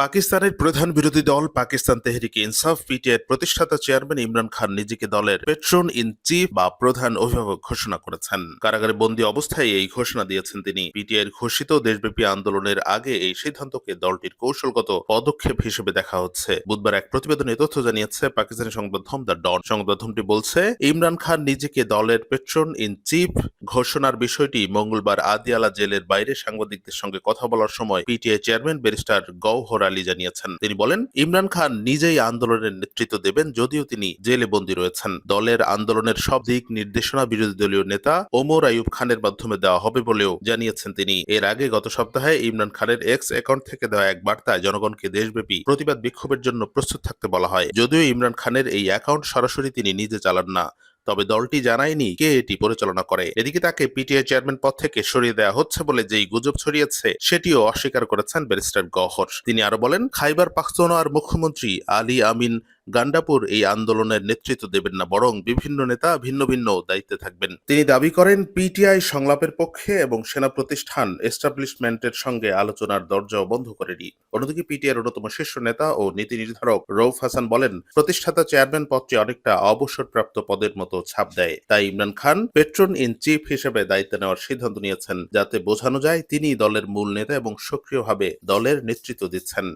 পাকিস্তানের প্রধান বিরোধী দল পাকিস্তান তেহরিক ইনসাফ পিটিআইয়ের প্রতিষ্ঠাতা চেয়ারম্যান ইমরান খান নিজেকে দলের পেট্রন ইন চিফ বা প্রধান অভিভাবক ঘোষণা করেছেন। কারাগারে বন্দী অবস্থায় এই ঘোষণা দিয়েছেন তিনি। পিটিআইয়ের ঘোষিত দেশব্যাপী আন্দোলনের আগে এই সিদ্ধান্তকে দলটির কৌশলগত পদক্ষেপ হিসেবে দেখা হচ্ছে। বুধবার এক প্রতিবেদনে তথ্য জানিয়েছে পাকিস্তানি সংবাদ মাধ্যম দ্য ডন। সংবাদ বলছে, ইমরান খান নিজেকে দলের পেট্রন ইন চিফ ঘোষণার বিষয়টি মঙ্গলবার আদিয়ালা জেলের বাইরে সাংবাদিকদের সঙ্গে কথা বলার সময় PTI chairman barrister Gohar Ali জানিয়েছেন। তিনি বলেন, ইমরান খান নিজেই আন্দোলনের নেতৃত্ব দেবেন যদিও তিনি জেলে বন্দী রয়েছেন। দলের আন্দোলনের সব দিক নির্দেশনা বিরোধী দলীয় নেতা ওমর আইয়ুব খানের মাধ্যমে দেওয়া হবে বলেও জানিয়েছেন তিনি। এর আগে গত সপ্তাহে ইমরান খানের এক্স অ্যাকাউন্ট থেকে দেওয়া এক বার্তায় জনগণকে দেশব্যাপী প্রতিবাদ বিক্ষোভের জন্য প্রস্তুত থাকতে বলা হয়। যদিও ইমরান খানের এই অ্যাকাউন্ট সরাসরি তিনি নিজে চালান না তবে দলটি জানায়নি কে এটি পরিচালনা করে। এদিকে তাকে পিটিআই চেয়ারম্যান পদ থেকে সরিয়ে দেওয়া হচ্ছে বলে যেই গুজব ছড়িয়েছে, সেটিও অস্বীকার করেছেন ব্যারিস্টার গহর। তিনি আরও বলেন, খাইবার পাখতোনার মুখ্যমন্ত্রী আলী আমিন গান্ডাপুর এই আন্দোলনের নেতৃত্ব দেবেন না, বরং বিভিন্ন নেতা ভিন্ন ভিন্ন দায়িত্বে থাকবেন। তিনি দাবি করেন, পিটিআই সংলাপের পক্ষে এবং সেনা প্রতিষ্ঠান এস্টাবলিশমেন্টের সঙ্গে আলোচনার দরজাও বন্ধ করেনি। অন্যদিকে পিটিআই অন্যতম শীর্ষ নেতা ও নীতি নির্ধারক রৌফ হাসান বলেন, প্রতিষ্ঠাতা চেয়ারম্যান পদটি অনেকটা অবসরপ্রাপ্ত পদের মতো ছাপ দেয়। তাই Imran Khan patron in chief হিসেবে দায়িত্ব নেওয়ার সিদ্ধান্ত নিয়েছেন, যাতে বোঝানো যায় তিনি দলের মূল নেতা এবং সক্রিয়ভাবে দলের নেতৃত্ব দিচ্ছেন।